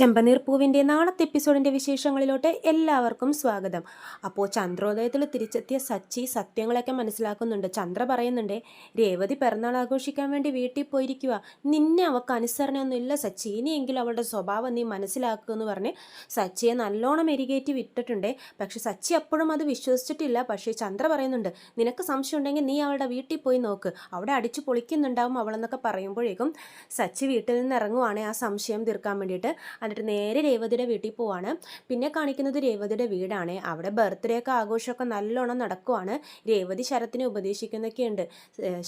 ചെമ്പനീർ പൂവിന്റെ നാളത്തെ എപ്പിസോഡിന്റെ വിശേഷങ്ങളിലോട്ട് എല്ലാവർക്കും സ്വാഗതം. അപ്പോൾ ചന്ദ്രോദയത്തിൽ തിരിച്ചെത്തിയ സച്ചി സത്യങ്ങളൊക്കെ മനസ്സിലാക്കുന്നുണ്ട്. ചന്ദ്ര പറയുന്നുണ്ട് രേവതി പിറന്നാൾ ആഘോഷിക്കാൻ വേണ്ടി വീട്ടിൽ പോയിരിക്കുക നിന്നെ അവൾക്ക് അനുസരണയൊന്നുമില്ല സച്ചി. ഇനിയെങ്കിലും അവളുടെ സ്വഭാവം നീ മനസ്സിലാക്കുക എന്ന് പറഞ്ഞ് സച്ചിയെ നല്ലോണം എരികേറ്റി വിട്ടിട്ടുണ്ട്. പക്ഷേ സച്ചി അപ്പോഴും അത് വിശ്വസിച്ചിട്ടില്ല. പക്ഷേ ചന്ദ്ര പറയുന്നുണ്ട് നിനക്ക് സംശയം ഉണ്ടെങ്കിൽ നീ അവളുടെ വീട്ടിൽ പോയി നോക്ക്. അവിടെ അടിച്ചു പൊളിക്കുന്നുണ്ടാവും അവളെന്നൊക്കെ പറയുമ്പോഴേക്കും സച്ചി വീട്ടിൽ നിന്ന് ഇറങ്ങുവാണ് ആ സംശയം തീർക്കാൻ വേണ്ടിയിട്ട്. എന്നിട്ട് നേരെ രേവതിയുടെ വീട്ടിൽ പോവാണ്. പിന്നെ കാണിക്കുന്നത് രേവതിയുടെ വീടാണ്. അവിടെ ബർത്ത്ഡേ ഒക്കെ ആഘോഷമൊക്കെ നല്ലോണം നടക്കുവാണ്. രേവതി ശരത്തിനെ ഉപദേശിക്കുന്നൊക്കെയുണ്ട്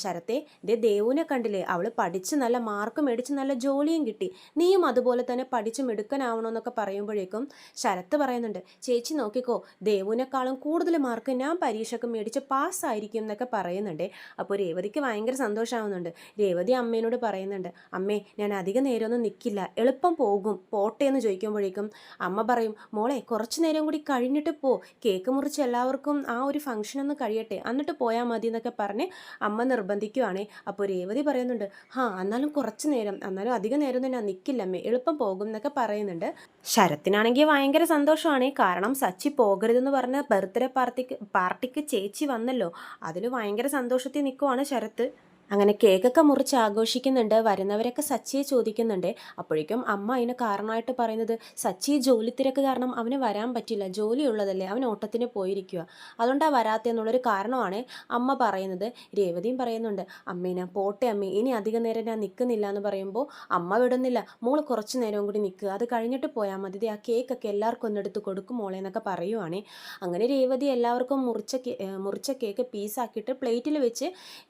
ശരത്തെ ദേ ദേവുവിനെ കണ്ടില്ലേ? അവൾ പഠിച്ച് നല്ല മാർക്ക് മേടിച്ച് നല്ല ജോലിയും കിട്ടി. നീയും അതുപോലെ തന്നെ പഠിച്ച് മിടുക്കനാവണമെന്നൊക്കെ പറയുമ്പോഴേക്കും ശരത്ത് പറയുന്നുണ്ട് ചേച്ചി നോക്കിക്കോ ദേവുവിനേക്കാളും കൂടുതൽ മാർക്ക് ഞാൻ പരീക്ഷയ്ക്ക് മേടിച്ച് പാസ്സായിരിക്കും എന്നൊക്കെ പറയുന്നുണ്ട്. അപ്പോൾ രേവതിക്ക് ഭയങ്കര സന്തോഷമാവുന്നുണ്ട്. രേവതി അമ്മേനോട് പറയുന്നുണ്ട് അമ്മേ ഞാൻ അധികം നേരമൊന്നും നിൽക്കില്ല എളുപ്പം പോകും. പോട്ടെ. എന്ന് ചോദിക്കുമ്പോഴേക്കും അമ്മ പറയും മോളെ കുറച്ച് നേരം കൂടി കഴിഞ്ഞിട്ട് പോ. കേക്ക് മുറിച്ച് എല്ലാവർക്കും ആ ഒരു ഫംഗ്ഷൻ ഒന്ന് കഴിയട്ടെ. എന്നിട്ട് പോയാൽ മതി എന്നൊക്കെ പറഞ്ഞ് അമ്മ നിർബന്ധിക്കുവാണേ. അപ്പോൾ രേവതി പറയുന്നുണ്ട് ഹാ എന്നാലും കുറച്ച് നേരം. എന്നാലും അധികം നേരം തന്നെ നിൽക്കില്ല അമ്മേ. എളുപ്പം പോകും എന്നൊക്കെ പറയുന്നുണ്ട്. ശരത്തിനാണെങ്കിൽ ഭയങ്കര സന്തോഷമാണ്. കാരണം സച്ചി പോകരുതെന്ന് പറഞ്ഞ ബർത്ത്ഡേ പാർട്ടിക്ക് പാർട്ടിക്ക് ചേച്ചി വന്നല്ലോ. അതിൽ ഭയങ്കര സന്തോഷത്തിൽ നിൽക്കുവാണ് ശരത്ത്. അങ്ങനെ കേക്കൊക്കെ മുറിച്ച് ആഘോഷിക്കുന്നുണ്ട്. വരുന്നവരൊക്കെ സച്ചിയെ ചോദിക്കുന്നുണ്ട്. അപ്പോഴേക്കും അമ്മ അതിന് കാരണമായിട്ട് പറയുന്നത് സച്ചി ജോലി തിരക്ക് കാരണം അവന് വരാൻ പറ്റില്ല. ജോലി ഉള്ളതല്ലേ. അവൻ ഓട്ടത്തിന് പോയിരിക്കുക. അതുകൊണ്ടാണ് വരാത്തെന്നുള്ളൊരു കാരണമാണ് അമ്മ പറയുന്നത്. രേവതിയും പറയുന്നുണ്ട് അമ്മേ ഞാൻ പോട്ടെ അമ്മേ. ഇനി അധികം നേരം ഞാൻ നിൽക്കുന്നില്ല എന്ന് പറയുമ്പോൾ അമ്മ വിടുന്നില്ല. മോൾ കുറച്ച് നേരവും കൂടി നിൽക്കുക അത് കഴിഞ്ഞിട്ട് പോയാൽ മതി. ആ കേക്കൊക്കെ എല്ലാവർക്കും ഒന്നെടുത്ത് കൊടുക്കും മോളെ എന്നൊക്കെ പറയുവാണ്. അങ്ങനെ രേവതി എല്ലാവർക്കും മുറിച്ച മുറിച്ച കേക്ക് പീസാക്കിയിട്ട് പ്ലേറ്റിൽ വെച്ച്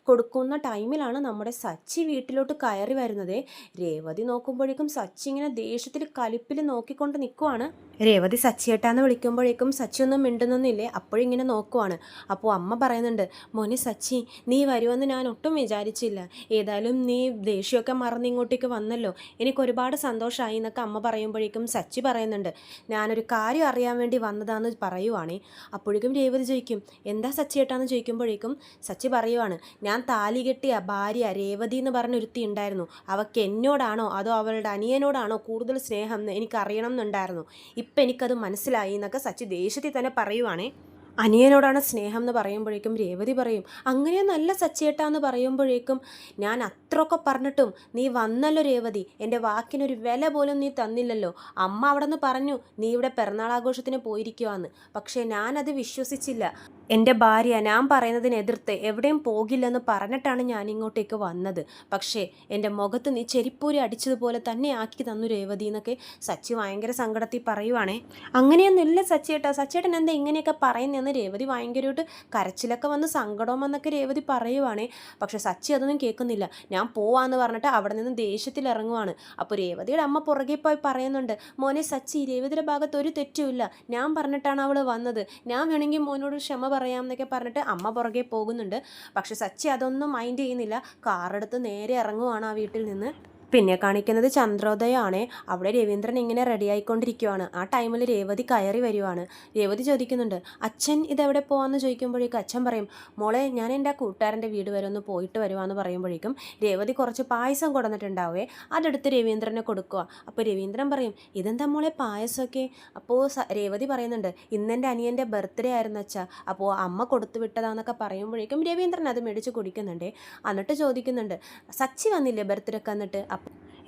കൊടുക്കുന്ന ടൈമിലാണ് നമ്മുടെ സച്ചി വീട്ടിലോട്ട് കയറി വരുന്നത്. രേവതി നോക്കുമ്പോഴേക്കും സച്ചി ഇങ്ങനെ ദേഷ്യത്തിൽ കലിപ്പിൽ നോക്കിക്കൊണ്ട് നിൽക്കുവാണ് രേവതി സച്ചിയേട്ടാന്ന് വിളിക്കുമ്പോഴേക്കും സച്ചി ഒന്നും മിണ്ടുന്നൊന്നുമില്ലേ? അപ്പോഴിങ്ങനെ നോക്കുവാണ്. അപ്പോൾ അമ്മ പറയുന്നുണ്ട് മോനെ സച്ചി നീ വരുമെന്ന് ഞാൻ ഒട്ടും വിചാരിച്ചില്ല. ഏതായാലും നീ ദേഷ്യമൊക്കെ മറന്ന് ഇങ്ങോട്ടേക്ക് വന്നല്ലോ. എനിക്ക് ഒരുപാട് സന്തോഷമായി എന്നൊക്കെ അമ്മ പറയുമ്പോഴേക്കും സച്ചി പറയുന്നുണ്ട് ഞാനൊരു കാര്യം അറിയാൻ വേണ്ടി വന്നതാന്ന് പറയുവാണേ. അപ്പോഴേക്കും രേവതി ചോദിക്കും എന്താ സച്ചിയേട്ടാന്ന് ചോദിക്കുമ്പോഴേക്കും? സച്ചി പറയുവാണ് ഞാൻ താലി കെട്ടിയ ഭാര്യ ഭാര്യ രേവതി എന്ന് പറഞ്ഞൊരുത്തി ഉണ്ടായിരുന്നു. അവൾക്ക് എന്നോടാണോ അതോ അവളുടെ അനിയനോടാണോ കൂടുതൽ സ്നേഹം എന്ന് എനിക്ക് അറിയണം എന്നുണ്ടായിരുന്നു. ഇപ്പം എനിക്കത് മനസ്സിലായി എന്നൊക്കെ സച്ചി ദേഷ്യത്തിൽ തന്നെ പറയുവാണേ. അനിയനോടാണ് സ്നേഹം എന്ന് പറയുമ്പോഴേക്കും രേവതി പറയും അങ്ങനെ നല്ല സച്ചേട്ടാന്ന് പറയുമ്പോഴേക്കും ഞാൻ അത്രയൊക്കെ പറഞ്ഞിട്ടും നീ വന്നല്ലോ രേവതി എന്റെ വാക്കിനൊരു വില പോലും നീ തന്നില്ലല്ലോ. അമ്മ അവിടെ നിന്ന് പറഞ്ഞു നീ ഇവിടെ പിറന്നാളാഘോഷത്തിന് പോയിരിക്കുവാന്ന്. പക്ഷേ ഞാനത് വിശ്വസിച്ചില്ല. എന്റെ ഭാര്യ ഞാൻ പറയുന്നതിനെതിർത്ത് എവിടെയും പോകില്ലെന്ന് പറഞ്ഞിട്ടാണ് ഞാൻ ഇങ്ങോട്ടേക്ക് വന്നത്. പക്ഷേ എന്റെ മുഖത്ത് നീ ചെരിപ്പൂരി അടിച്ചതുപോലെ തന്നെ ആക്കി തന്നു രേവതി എന്നൊക്കെ സച്ചി ഭയങ്കര സങ്കടത്തിൽ പറയുവാണേ. അങ്ങനെയൊന്നുമില്ല സച്ചേട്ടാ. സച്ചേട്ടൻ എന്താ ഇങ്ങനെയൊക്കെ പറയുന്നതെന്ന് രേവതി ഭയങ്കരമായിട്ട് കരച്ചിലൊക്കെ വന്ന് സങ്കടം രേവതി പറയുവാണേ. പക്ഷെ സച്ചി അതൊന്നും കേൾക്കുന്നില്ല. ഞാൻ പോവാന്ന് പറഞ്ഞിട്ട് അവിടെ നിന്ന് ദേഷ്യത്തിൽ ഇറങ്ങുവാണ് അപ്പോൾ രേവതിയുടെ അമ്മ പുറകെ പോയി പറയുന്നുണ്ട് മോനെ സച്ചി രേവതിയുടെ ഭാഗത്ത് ഒരു തെറ്റുമില്ല ഞാൻ പറഞ്ഞിട്ടാണ് അവൾ വന്നത്. ഞാൻ വേണമെങ്കിൽ മോനോട് ക്ഷമ പറയാമെന്നൊക്കെ പറഞ്ഞിട്ട് അമ്മ പുറകെ പോകുന്നുണ്ട്. പക്ഷെ സച്ചി അതൊന്നും മൈൻഡ് ചെയ്യുന്നില്ല. കാറെടുത്ത് നേരെ ഇറങ്ങുവാണ് ആ വീട്ടിൽ നിന്ന്. പിന്നെ കാണിക്കുന്നത് ചന്ദ്രോദയമാണ് അവിടെ രവീന്ദ്രൻ ഇങ്ങനെ റെഡി ആയിക്കൊണ്ടിരിക്കുവാണ്. ആ ടൈമിൽ രേവതി കയറി വരുവാണ്. രേവതി ചോദിക്കുന്നുണ്ട് അച്ഛൻ ഇതെവിടെ പോവാന്ന് ചോദിക്കുമ്പോഴേക്കും അച്ഛൻ പറയും മോളെ ഞാൻ എന്റെ കൂട്ടുകാരന്റെ വീട് വരെ ഒന്ന് പോയിട്ട് വരുവാന്ന് പറയുമ്പോഴേക്കും രേവതി കുറച്ച് പായസം കൊടുന്നിട്ടുണ്ടാവേ അതെടുത്ത് രവീന്ദ്രനെ കൊടുക്കുക അപ്പോൾ രവീന്ദ്രൻ പറയും ഇതെന്താ മോളെ പായസമൊക്കെ? അപ്പോൾ രേവതി പറയുന്നുണ്ട് ഇന്നെന്റെ അനിയന്റെ ബർത്ത്ഡേ ആയിരുന്നു അച്ഛാ. അപ്പോൾ അമ്മ കൊടുത്തു വിട്ടതാന്നൊക്കെ പറയുമ്പോഴേക്കും രവീന്ദ്രൻ അത് മേടിച്ച് കുടിക്കുന്നുണ്ട്. എന്നിട്ട് ചോദിക്കുന്നുണ്ട് സച്ചി വന്നില്ലേ ബർത്ത്ഡേക്ക് എന്നിട്ട്?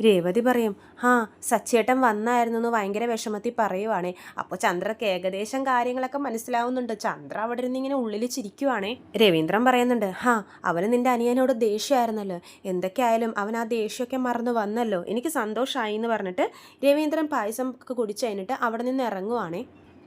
രേവതി പറയും ആ സച്ചേട്ടൻ വന്നായിരുന്നു എന്ന് ഭയങ്കര വിഷമത്തിൽ പറയുവാണേ. അപ്പോൾ ചന്ദ്രക്ക് ഏകദേശം കാര്യങ്ങളൊക്കെ മനസ്സിലാവുന്നുണ്ട്. ചന്ദ്ര അവിടെ ഇരുന്ന് ഇങ്ങനെ ഉള്ളിൽ ചിരിക്കുവാണേ. രവീന്ദ്രൻ പറയുന്നുണ്ട് ഹാ അവന് നിന്റെ അനിയനോട് ദേഷ്യമായിരുന്നല്ലോ. എന്തൊക്കെയായാലും അവൻ ആ ദേഷ്യമൊക്കെ മറന്നു വന്നല്ലോ. എനിക്ക് സന്തോഷമായി എന്ന് പറഞ്ഞിട്ട് രവീന്ദ്രൻ പായസം ഒക്കെ കുടിച്ചു കഴിഞ്ഞിട്ട് അവിടെ നിന്ന് ഇറങ്ങുവാണേ.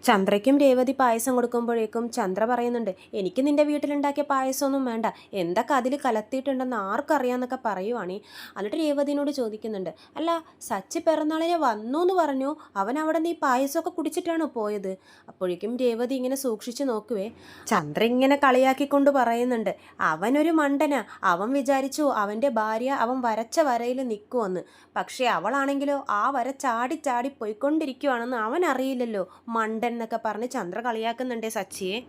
ചന്ദ്രയ്ക്കും രേവതി പായസം കൊടുക്കുമ്പോഴേക്കും ചന്ദ്ര പറയുന്നുണ്ട് എനിക്ക് നിന്റെ വീട്ടിലുണ്ടാക്കിയ പായസമൊന്നും വേണ്ട. എന്തൊക്കെ അതിൽ കലത്തിയിട്ടുണ്ടെന്ന് ആർക്കറിയാന്നൊക്കെ പറയുവാണേ. എന്നിട്ട് രേവതിനോട് ചോദിക്കുന്നുണ്ട് അല്ല സച്ചി പിറന്നാളിന് വന്നു എന്ന് പറഞ്ഞു. അവൻ അവിടെ നിന്ന് ഈ പായസമൊക്കെ കുടിച്ചിട്ടാണോ പോയത്? അപ്പോഴേക്കും രേവതി ഇങ്ങനെ സൂക്ഷിച്ചു നോക്കുവേ. ചന്ദ്ര ഇങ്ങനെ കളിയാക്കിക്കൊണ്ട് പറയുന്നുണ്ട് അവനൊരു മണ്ടന. അവൻ വിചാരിച്ചു അവന്റെ ഭാര്യ അവൻ വരച്ച വരയിൽ നിൽക്കുമെന്ന് പക്ഷേ അവളാണെങ്കിലോ ആ വര ചാടി ചാടി പോയിക്കൊണ്ടിരിക്കുവാണെന്ന് അവൻ അറിയില്ലല്ലോ മണ്ടൻ എന്നൊക്കെ പറഞ്ഞ് ചന്ദ്ര കളിയാക്കുന്നുണ്ടേ സച്ചിയെ.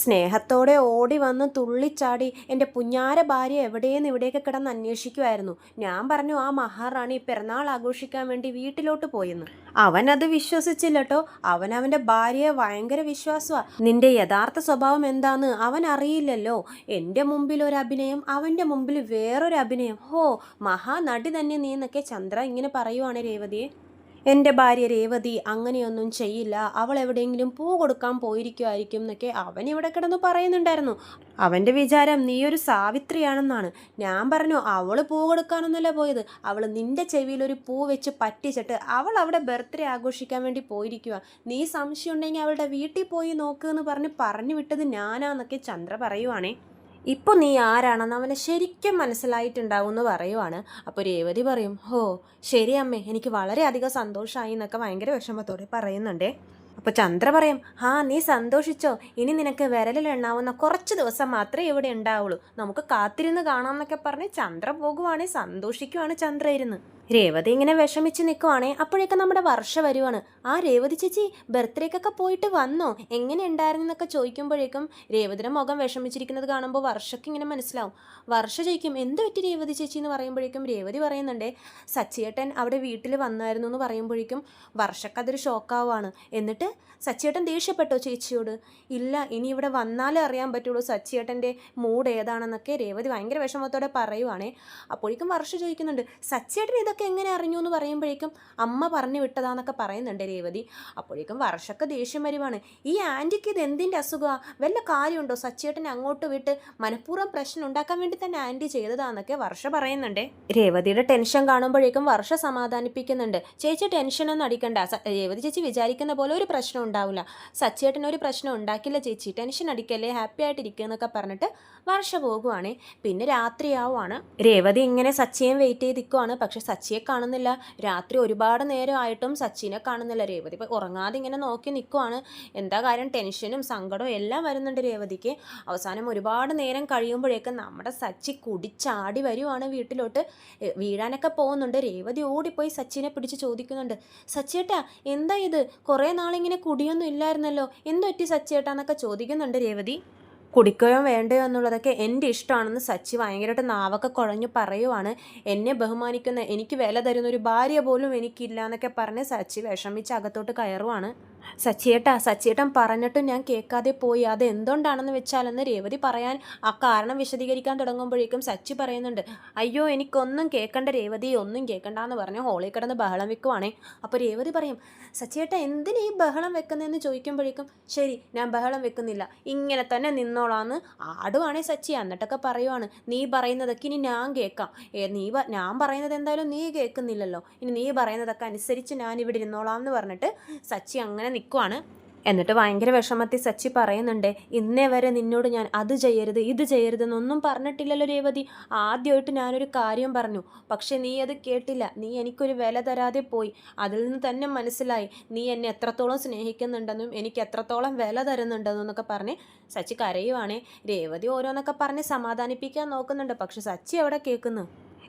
സ്നേഹത്തോടെ ഓടി വന്ന് തുള്ളിച്ചാടി എന്റെ പുഞ്ഞാര ഭാര്യ എവിടെയെന്ന് ഇവിടെയൊക്കെ കിടന്ന് അന്വേഷിക്കുമായിരുന്നു ഞാൻ പറഞ്ഞു ആ മഹാറാണി പിറന്നാൾ ആഘോഷിക്കാൻ വേണ്ടി വീട്ടിലോട്ട് പോയെന്ന്. അവൻ അത് വിശ്വസിച്ചില്ല കേട്ടോ അവൻ ഭാര്യയെ ഭയങ്കര വിശ്വാസമാണ് നിന്റെ യഥാർത്ഥ സ്വഭാവം എന്താന്ന് അവൻ അറിയില്ലല്ലോ. എന്റെ മുമ്പിൽ ഒരു അഭിനയം അവന്റെ മുമ്പിൽ വേറൊരു അഭിനയം. ഹോ മഹാനടി തന്നെ നീ എന്നൊക്കെ ചന്ദ്ര ഇങ്ങനെ പറയുവാണ് രേവതിയെ. എന്റെ ഭാര്യ രേവതി അങ്ങനെയൊന്നും ചെയ്യില്ല. അവൾ എവിടെയെങ്കിലും പൂ കൊടുക്കാൻ പോയിരിക്കുമായിരിക്കും എന്നൊക്കെ അവൻ ഇവിടെ കിടന്ന് പറയുന്നുണ്ടായിരുന്നു. അവന്റെ വിചാരം നീ ഒരു സാവിത്രിയാണെന്നാണ്. ഞാൻ പറഞ്ഞു അവൾ പൂ കൊടുക്കാനൊന്നുമല്ല പോയത്. അവൾ നിന്റെ ചെവിയിൽ ഒരു പൂ വെച്ച് പറ്റിച്ചിട്ട് അവൾ അവിടെ ബർത്ത്ഡേ ആഘോഷിക്കാൻ വേണ്ടി പോയിരിക്കുക നീ സംശയം ഉണ്ടെങ്കിൽ അവളുടെ വീട്ടിൽ പോയി നോക്ക് എന്ന് പറഞ്ഞ് പറഞ്ഞു വിട്ടത് ഞാനാന്നൊക്കെ ചന്ദ്ര പറയുവാണേ. ഇപ്പോൾ നീ ആരാണെന്ന് അവനെ ശരിക്കും മനസ്സിലായിട്ടുണ്ടാവും എന്ന് പറയുവാണ്. അപ്പോൾ രേവതി പറയും ഹോ ശരി അമ്മേ എനിക്ക് വളരെയധികം സന്തോഷമായി എന്നൊക്കെ ഭയങ്കര വിഷമത്തോടെ പറയുന്നുണ്ടേ. അപ്പോൾ ചന്ദ്ര പറയും ആ നീ സന്തോഷിച്ചോ? ഇനി നിനക്ക് വിരലിലെണ്ണാവുന്ന കുറച്ച് ദിവസം മാത്രമേ ഇവിടെ ഉണ്ടാവുള്ളൂ. നമുക്ക് കാത്തിരുന്ന് കാണാമെന്നൊക്കെ പറഞ്ഞ് ചന്ദ്ര പോകുവാണെങ്കിൽ സന്തോഷിക്കുവാണ് ചന്ദ്ര ഇരുന്ന് രേവതി ഇങ്ങനെ വിഷമിച്ച് നിൽക്കുവാണേ അപ്പോഴേക്കും നമ്മുടെ വർഷ വരുവാണ്. ആ രേവതി ചേച്ചി ബർത്ത്ഡേക്കൊക്കെ പോയിട്ട് വന്നോ? എങ്ങനെ ഉണ്ടായിരുന്നു എന്നൊക്കെ ചോദിക്കുമ്പോഴേക്കും രേവതിയുടെ മുഖം വിഷമിച്ചിരിക്കുന്നത് കാണുമ്പോൾ വർഷക്ക് ഇങ്ങനെ മനസ്സിലാവും. വർഷ ചോദിക്കും എന്ത് പറ്റി രേവതി ചേച്ചി? എന്ന് പറയുമ്പോഴേക്കും രേവതി പറയുന്നുണ്ടേ സച്ചിയേട്ടൻ അവിടെ വീട്ടിൽ വന്നായിരുന്നു എന്ന് പറയുമ്പോഴേക്കും വർഷക്ക് അതൊരു ഷോക്കാവാണ്. എന്നിട്ട് സച്ചിയേട്ടൻ ദേഷ്യപ്പെട്ടോ ചേച്ചിയോട്? ഇല്ല ഇനി ഇവിടെ വന്നാലേ അറിയാൻ പറ്റുള്ളൂ സച്ചിയേട്ടന്റെ മൂഡ് ഏതാണെന്നൊക്കെ. രേവതി ഭയങ്കര വിഷമത്തോടെ പറയുവാണേ. അപ്പോഴേക്കും വർഷ ചോദിക്കുന്നുണ്ട് സച്ചിയേട്ടൻ ഇതൊക്കെ എങ്ങനെ അറിഞ്ഞു എന്ന് പറയുമ്പോഴേക്കും അമ്മ പറഞ്ഞു വിട്ടതാന്നൊക്കെ പറയുന്നുണ്ട് രേവതി. അപ്പോഴേക്കും വർഷക്ക് ദേഷ്യം വരുവാണ്. ഈ ആന്റിക്ക് ഇത് എന്തിന്റെ അസുഖമാണ് വല്ല കാര്യമുണ്ടോ? സച്ചേട്ടനെ അങ്ങോട്ട് വിട്ട് മനഃപൂർവം പ്രശ്നം ഉണ്ടാക്കാൻ വേണ്ടി തന്നെ ആന്റി ചെയ്തതാന്നൊക്കെ വർഷ പറയുന്നുണ്ട്. രേവതിയുടെ ടെൻഷൻ കാണുമ്പോഴേക്കും വർഷ സമാധാനിപ്പിക്കുന്നുണ്ട്. ചേച്ചി ടെൻഷനൊന്നും അടിക്കണ്ട. രേവതി ചേച്ചി വിചാരിക്കുന്ന പോലെ ഒരു പ്രശ്നം ഉണ്ടാവില്ല. സച്ചേട്ടൻ ഒരു പ്രശ്നം ഉണ്ടാക്കില്ല ചേച്ചി. ടെൻഷൻ അടിക്കല്ലേ? ഹാപ്പി ആയിട്ടിരിക്കുക എന്നൊക്കെ പറഞ്ഞിട്ട് വർഷ പോകുവാണേ. പിന്നെ രാത്രിയാവുവാണ്. രേവതി ഇങ്ങനെ സച്ചിയും വെയിറ്റ് ചെയ്ത് പക്ഷെ പക്ഷെ സച്ചിയെ കാണുന്നില്ല. രാത്രി ഒരുപാട് നേരമായിട്ടും സച്ചിനെ കാണുന്നില്ല. രേവതി ഇപ്പോൾ ഉറങ്ങാതെ ഇങ്ങനെ നോക്കി നിൽക്കുവാണ് എന്താ കാര്യം? ടെൻഷനും സങ്കടവും എല്ലാം വരുന്നുണ്ട് രേവതിക്ക്. അവസാനം ഒരുപാട് നേരം കഴിയുമ്പോഴേക്കും നമ്മുടെ സച്ചി കുടിച്ചാടി വരുവാണ് വീട്ടിലോട്ട്. വീഴാനൊക്കെ പോകുന്നുണ്ട്. രേവതി ഓടിപ്പോയി സച്ചിനെ പിടിച്ച് ചോദിക്കുന്നുണ്ട്. സച്ചിയേട്ടാ എന്താ ഇത്? കുറേ നാളിങ്ങനെ കുടിയൊന്നും ഇല്ലായിരുന്നല്ലോ. എന്തൊറ്റി സച്ചിയേട്ടാന്നൊക്കെ ചോദിക്കുന്നുണ്ട് രേവതി. കുടിക്കുകയോ വേണ്ടയോ എന്നുള്ളതൊക്കെ എന്റെ ഇഷ്ടമാണെന്ന് സച്ചി ഭയങ്കരമായിട്ട് നാവൊക്കെ കുഴഞ്ഞു പറയുവാണ്. എന്നെ ബഹുമാനിക്കുന്ന എനിക്ക് വില തരുന്ന ഒരു ഭാര്യ പോലും എനിക്കില്ല എന്നൊക്കെ പറഞ്ഞ് സച്ചി വിഷമിച്ച് അകത്തോട്ട് കയറുവാണ്. സച്ചിയേട്ടാ സച്ചിയേട്ടൻ പറഞ്ഞിട്ടും ഞാൻ കേൾക്കാതെ പോയി. അത് എന്തുകൊണ്ടാണെന്ന് വെച്ചാലെന്ന് രേവതി പറയാൻ ആ കാരണം വിശദീകരിക്കാൻ തുടങ്ങുമ്പോഴേക്കും സച്ചി പറയുന്നുണ്ട് അയ്യോ എനിക്കൊന്നും കേൾക്കണ്ട രേവതി ഒന്നും കേൾക്കണ്ടെന്ന് പറഞ്ഞ് ഹോളിൽ കിടന്ന് ബഹളം വെക്കുവാണേ. അപ്പോൾ രേവതി പറയും സച്ചിയേട്ട എന്തിനാ ഈ ബഹളം വെക്കുന്നതെന്ന് ചോദിക്കുമ്പോഴേക്കും? ശരി ഞാൻ ബഹളം വെക്കുന്നില്ല. ഇങ്ങനെ തന്നെ നിന്നോളാന്ന് ആടുവാണേ സച്ചി. എന്നിട്ടൊക്കെ പറയുവാണ് നീ പറയുന്നതൊക്കെ ഇനി ഞാൻ കേൾക്കാം. നീ ഞാൻ പറയുന്നത് എന്തായാലും നീ കേൾക്കുന്നില്ലല്ലോ. ഇനി നീ പറയുന്നതൊക്കെ അനുസരിച്ച് ഞാൻ ഇവിടെ ഇരുന്നോളാം എന്ന് പറഞ്ഞിട്ട് സച്ചി അങ്ങനെ നിൽക്കുവാണ് എന്നിട്ട് ഭയങ്കര വിഷമത്തിൽ സച്ചി പറയുന്നുണ്ട് ഇന്നേ വരെ നിന്നോട് ഞാൻ അത് ചെയ്യരുത് ഇത് ചെയ്യരുതെന്നൊന്നും പറഞ്ഞിട്ടില്ലല്ലോ രേവതി. ആദ്യമായിട്ട് ഞാനൊരു കാര്യം പറഞ്ഞു പക്ഷേ നീ അത് കേട്ടില്ല. നീ എനിക്കൊരു വില തരാതെ പോയി. അതിൽ നിന്ന് തന്നെ മനസ്സിലായി. നീ എന്നെ എത്രത്തോളം സ്നേഹിക്കുന്നുണ്ടെന്നും എനിക്ക് എത്രത്തോളം വില തരുന്നുണ്ടെന്നും എന്നൊക്കെ പറഞ്ഞ് സച്ചി കരയുവാണേ. രേവതി ഓരോന്നൊക്കെ പറഞ്ഞ് സമാധാനിപ്പിക്കാൻ നോക്കുന്നുണ്ട്. പക്ഷെ സച്ചി എവിടെ കേൾക്കുന്നു?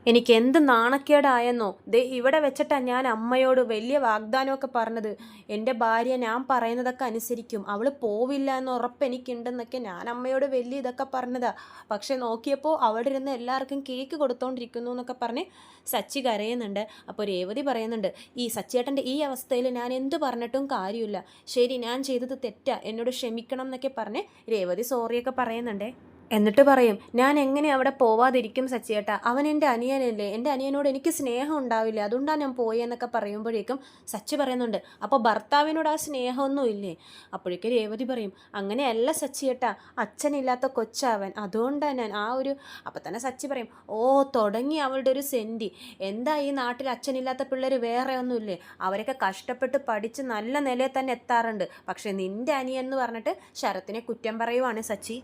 എനിക്ക് എന്ത് നാണക്കേടായെന്നോ. ദേ ഇവിടെ വെച്ചിട്ടാണ് ഞാൻ അമ്മയോട് വലിയ വാഗ്ദാനമൊക്കെ പറഞ്ഞത്. എന്റെ ഭാര്യ ഞാൻ പറയുന്നതൊക്കെ അനുസരിക്കും. അവൾ പോവില്ല എന്ന് ഉറപ്പ് എനിക്കുണ്ടെന്നൊക്കെ ഞാൻ അമ്മയോട് വലിയ ഇതൊക്കെ പറഞ്ഞതാ. പക്ഷേ നോക്കിയപ്പോൾ അവിടെ ഇരുന്ന് എല്ലാവർക്കും കേക്ക് കൊടുത്തോണ്ടിരിക്കുന്നു എന്നൊക്കെ പറഞ്ഞ് സച്ചി കരയുന്നുണ്ട്. അപ്പോൾ രേവതി പറയുന്നുണ്ട് ഈ സച്ചേട്ടന്റെ ഈ അവസ്ഥയിൽ ഞാൻ എന്ത് പറഞ്ഞിട്ടും കാര്യമില്ല. ശരി ഞാൻ ചെയ്തത് തെറ്റാ. എന്നോട് ക്ഷമിക്കണം എന്നൊക്കെ പറഞ്ഞ് രേവതി സോറിയൊക്കെ പറയുന്നുണ്ടേ. എന്നിട്ട് പറയും ഞാൻ എങ്ങനെ അവിടെ പോവാതിരിക്കും സച്ചിയേട്ട? അവൻ എന്റെ അനിയനല്ലേ. എന്റെ അനിയനോട് എനിക്ക് സ്നേഹം ഉണ്ടാവില്ല. അതുകൊണ്ടാണ് ഞാൻ പോയെന്നൊക്കെ പറയുമ്പോഴേക്കും സച്ചി പറയുന്നുണ്ട് അപ്പോൾ ഭർത്താവിനോട് ആ സ്നേഹമൊന്നും ഇല്ലേ? അപ്പോഴേക്കും രേവതി പറയും അങ്ങനെയല്ല സച്ചിയേട്ട. അച്ഛനില്ലാത്ത കൊച്ചാവൻ. അതുകൊണ്ടാണ് ഞാൻ ആ ഒരു അപ്പം തന്നെ സച്ചി പറയും ഓ തുടങ്ങി അവളുടെ ഒരു സെന്റി എന്താ ഈ നാട്ടിൽ അച്ഛനില്ലാത്ത പിള്ളേർ വേറെ ഒന്നുമില്ലേ അവരൊക്കെ കഷ്ടപ്പെട്ട് പഠിച്ച് നല്ല നിലയിൽ തന്നെ എത്താറുണ്ട്. പക്ഷേ നിന്റെ അനിയൻ എന്ന് പറഞ്ഞിട്ട് ശരത്തിനെ കുറ്റം പറയുവാണ് സച്ചി.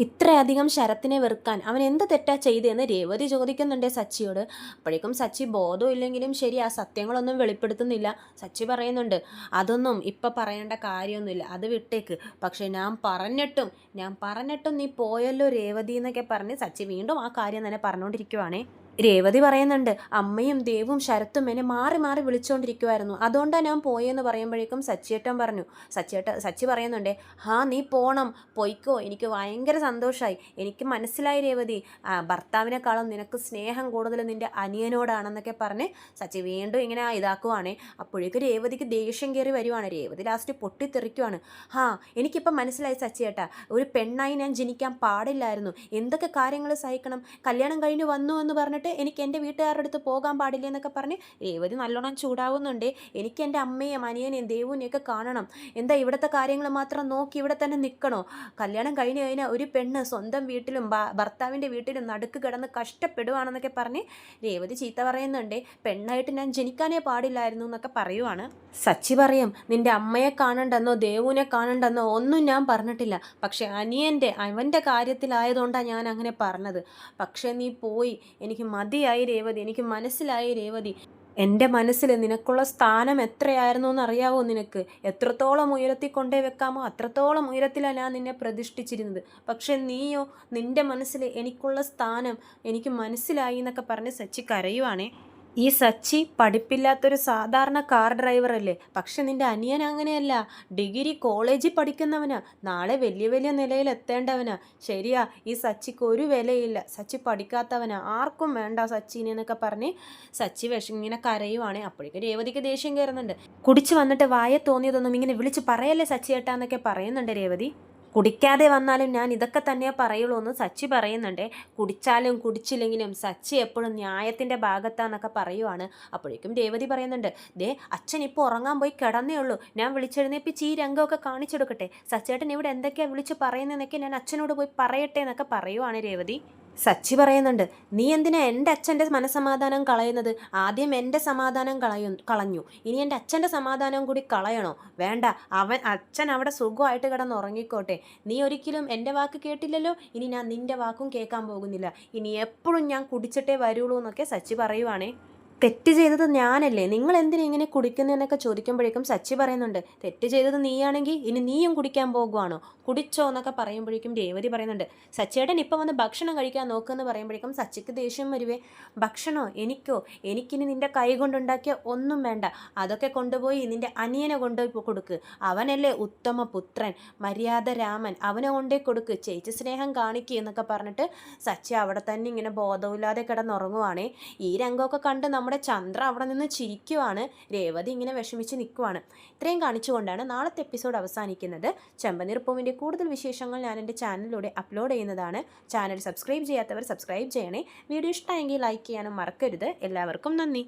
ഇത്രയധികം ശരത്തിനെ വെറുക്കാൻ അവൻ എന്ത് തെറ്റാ ചെയ്തതെന്ന് രേവതി ചോദിക്കുന്നുണ്ടേ സച്ചിയോട്. അപ്പോഴേക്കും സച്ചി ബോധമില്ലെങ്കിലും ശരി ആ സത്യങ്ങളൊന്നും വെളിപ്പെടുത്തുന്നില്ല. സച്ചി പറയുന്നുണ്ട് അതൊന്നും ഇപ്പം പറയേണ്ട കാര്യമൊന്നുമില്ല. അത് വിട്ടേക്ക്. പക്ഷേ ഞാൻ പറഞ്ഞിട്ടും ഞാൻ പറഞ്ഞിട്ടും നീ പോയല്ലോ രേവതി എന്നൊക്കെ പറഞ്ഞ് സച്ചി വീണ്ടും ആ കാര്യം തന്നെ പറഞ്ഞുകൊണ്ടിരിക്കുവാണേ. രേവതി പറയുന്നുണ്ട് അമ്മയും ദേവും ശരത്തും എന്നെ മാറി മാറി വിളിച്ചുകൊണ്ടിരിക്കുമായിരുന്നു അതുകൊണ്ടാണ് ഞാൻ പോയെന്ന് പറയുമ്പോഴേക്കും സച്ചിയേട്ടൻ പറഞ്ഞു സച്ചിയേട്ട സച്ചി പറയുന്നുണ്ട് ഹാ നീ പോണം പൊയ്ക്കോ. എനിക്ക് ഭയങ്കര സന്തോഷമായി എനിക്ക് മനസ്സിലായി രേവതി. ഭർത്താവിനെക്കാളും നിനക്ക് സ്നേഹം കൂടുതൽ നിന്റെ അനിയനോടാണെന്നൊക്കെ പറഞ്ഞ് സച്ചി വീണ്ടും ഇങ്ങനെ ഇതാക്കുവാണേ. അപ്പോഴേക്കും രേവതിക്ക് ദേഷ്യം കയറി വരുവാണ്. രേവതി ലാസ്റ്റ് പൊട്ടിത്തെറിക്കുവാണ്. ഹാ എനിക്കിപ്പം മനസ്സിലായി സച്ചിയേട്ട. ഒരു പെണ്ണായി ഞാൻ ജനിക്കാൻ പാടില്ലായിരുന്നു. എന്തൊക്കെ കാര്യങ്ങൾ സഹിക്കണം? കല്യാണം കഴിഞ്ഞ് വന്നു എന്ന് പറഞ്ഞിട്ട് എനിക്ക് എന്റെ വീട്ടുകാരുടെ അടുത്ത് പോകാൻ പാടില്ല എന്നൊക്കെ പറഞ്ഞ് രേവതി നല്ലോണം ചൂടാവുന്നുണ്ട്. എനിക്ക് എന്റെ അമ്മയും അനിയനെയും ദേവുനെയൊക്കെ കാണണം. എന്താ ഇവിടുത്തെ കാര്യങ്ങൾ മാത്രം നോക്കി ഇവിടെ തന്നെ നിൽക്കണോ? കല്യാണം കഴിഞ്ഞ് കഴിഞ്ഞാൽ ഒരു പെണ്ണ് സ്വന്തം വീട്ടിലും ഭർത്താവിന്റെ വീട്ടിലും നടുക്ക് കിടന്ന് കഷ്ടപ്പെടുവാണെന്നൊക്കെ പറഞ്ഞ് രേവതി ചീത്ത പറയുന്നുണ്ട്. പെണ്ണായിട്ട് ഞാൻ ജനിക്കാനേ പാടില്ലായിരുന്നു എന്നൊക്കെ പറയുവാണ്. സച്ചി പറയും നിന്റെ അമ്മയെ കാണണ്ടെന്നോ ദേവുവിനെ കാണണ്ടെന്നോ ഒന്നും ഞാൻ പറഞ്ഞിട്ടില്ല. പക്ഷേ അനിയന്റെ അവന്റെ കാര്യത്തിലായതുകൊണ്ടാണ് ഞാൻ അങ്ങനെ പറഞ്ഞത്. പക്ഷേ നീ പോയി എനിക്ക് മതിയായി രേവതി എനിക്ക് മനസ്സിലായി രേവതി. എന്റെ മനസ്സിൽ നിനക്കുള്ള സ്ഥാനം എത്രയായിരുന്നു എന്ന് അറിയാവോ നിനക്ക്? എത്രത്തോളം ഉയരത്തിൽ കൊണ്ടേ വെക്കാമോ അത്രത്തോളം ഉയരത്തിലാണ് ഞാൻ നിന്നെ പ്രതിഷ്ഠിച്ചിരുന്നത്. പക്ഷെ നീയോ നിന്റെ മനസ്സിൽ എനിക്കുള്ള സ്ഥാനം എനിക്ക് മനസ്സിലായി എന്നൊക്കെ പറഞ്ഞ് സച്ചി കരയുവാണേ ഈ സച്ചി പഠിപ്പില്ലാത്തൊരു സാധാരണ കാർ ഡ്രൈവറല്ലേ? പക്ഷെ നിന്റെ അനിയൻ അങ്ങനെയല്ല. ഡിഗ്രി കോളേജിൽ പഠിക്കുന്നവനാ. നാളെ വലിയ വലിയ നിലയിൽ എത്തേണ്ടവനാ. ശരിയാ ഈ സച്ചിക്ക് ഒരു വിലയില്ല. സച്ചി പഠിക്കാത്തവനാ. ആർക്കും വേണ്ട സച്ചിനെ എന്നൊക്കെ പറഞ്ഞ് സച്ചി വിഷം ഇങ്ങനെ കരയുവാണ്. അപ്പോഴേക്കും രേവതിക്ക് ദേഷ്യം കയറുന്നുണ്ട്. കുടിച്ചു വന്നിട്ട് വായ തോന്നിയതൊന്നും ഇങ്ങനെ വിളിച്ച് പറയല്ലേ സച്ചി ഏട്ടാ എന്നൊക്കെ പറയുന്നുണ്ട് രേവതി. കുടിക്കാതെ വന്നാലും ഞാൻ ഇതൊക്കെ തന്നെ പറയുള്ളൂ എന്ന് സച്ചി പറയുന്നുണ്ട്. കുടിച്ചാലും കുടിച്ചില്ലെങ്കിലും സച്ചി എപ്പോഴും ന്യായത്തിന്റെ ഭാഗത്താന്നൊക്കെ പറയുവാണ്. അപ്പോഴേക്കും രേവതി പറയുന്നുണ്ട് ദേ അച്ഛൻ ഇപ്പോൾ ഉറങ്ങാൻ പോയി കിടന്നേ ഉള്ളൂ. ഞാൻ വിളിച്ചെഴുന്നേപ്പിച്ച് ഈ രംഗമൊക്കെ കാണിച്ചെടുക്കട്ടെ. സച്ചേട്ടൻ ഇവിടെ എന്തൊക്കെയാണ് വിളിച്ച് പറയുന്നതെന്നൊക്കെ ഞാൻ അച്ഛനോട് പോയി പറയട്ടെ എന്നൊക്കെ പറയുവാണ് രേവതി. സച്ചി പറയുന്നുണ്ട് നീ എന്തിനാ എന്റെ അച്ഛന്റെ മനസമാധാനം കളയുന്നത്? ആദ്യം എന്റെ സമാധാനം കളയു കളഞ്ഞു. ഇനി എന്റെ അച്ഛന്റെ സമാധാനം കൂടി കളയണോ? വേണ്ട അവൻ അച്ഛൻ അവിടെ സുഖമായിട്ട് കിടന്ന് ഉറങ്ങിക്കോട്ടെ നീ ഒരിക്കലും എന്റെ വാക്ക് കേട്ടില്ലല്ലോ? ഇനി ഞാൻ നിന്റെ വാക്കും കേൾക്കാൻ പോകുന്നില്ല. ഇനി എപ്പോഴും ഞാൻ കുടിച്ചിട്ടേ വരുള്ളൂ എന്നൊക്കെ സച്ചി പറയുവാണേ. തെറ്റ് ചെയ്തത് ഞാനല്ലേ? നിങ്ങൾ എന്തിനാ ഇങ്ങനെ കുടിക്കുന്നതെന്നൊക്കെ ചോദിക്കുമ്പോഴേക്കും സച്ചി പറയുന്നുണ്ട് തെറ്റ് ചെയ്തത് നീയാണെങ്കിൽ ഇനി നീയും കുടിക്കാൻ പോകുവാണോ? കുടിച്ചോ എന്നൊക്കെ പറയുമ്പോഴേക്കും രേവതി പറയുന്നുണ്ട് സച്ചിയേട്ടൻ ഇപ്പം വന്ന് ഭക്ഷണം കഴിക്കാൻ നോക്കുമെന്ന് പറയുമ്പോഴേക്കും സച്ചിക്ക് ദേഷ്യം വരുവേ. ഭക്ഷണോ? എനിക്കോ? എനിക്കിനി നിന്റെ കൈ കൊണ്ടുണ്ടാക്കിയ ഒന്നും വേണ്ട. അതൊക്കെ കൊണ്ടുപോയി നിന്റെ അനിയനെ കൊണ്ടുപോയി കൊടുക്ക്. അവനല്ലേ ഉത്തമ പുത്രൻ മര്യാദ രാമൻ. അവനെ കൊണ്ടേ കൊടുക്ക്. ചേച്ചി സ്നേഹം കാണിക്കുക എന്നൊക്കെ പറഞ്ഞിട്ട് സച്ചി അവിടെ തന്നെ ഇങ്ങനെ ബോധമില്ലാതെ കിടന്നുറങ്ങുവാണേ. ഈ രംഗമൊക്കെ കണ്ട് നമ്മുടെ ചന്ദ്ര അവിടെ നിന്ന് ചിരിക്കുവാണ്. രേവതി ഇങ്ങനെ വിഷമിച്ച് നിൽക്കുവാണ് ഇത്രയും കാണിച്ചുകൊണ്ടാണ് നാളത്തെ എപ്പിസോഡ് അവസാനിക്കുന്നത്. ചെമ്പനീർ പൂവിന്റെ കൂടുതൽ വിശേഷങ്ങൾ ഞാൻ എന്റെ ചാനലിലൂടെ അപ്ലോഡ് ചെയ്യുന്നതാണ്. ചാനൽ സബ്സ്ക്രൈബ് ചെയ്യാത്തവർ സബ്സ്ക്രൈബ് ചെയ്യണേ. വീഡിയോ ഇഷ്ടമായെങ്കിൽ ലൈക്ക് ചെയ്യാനും മറക്കരുത്. എല്ലാവർക്കും നന്ദി.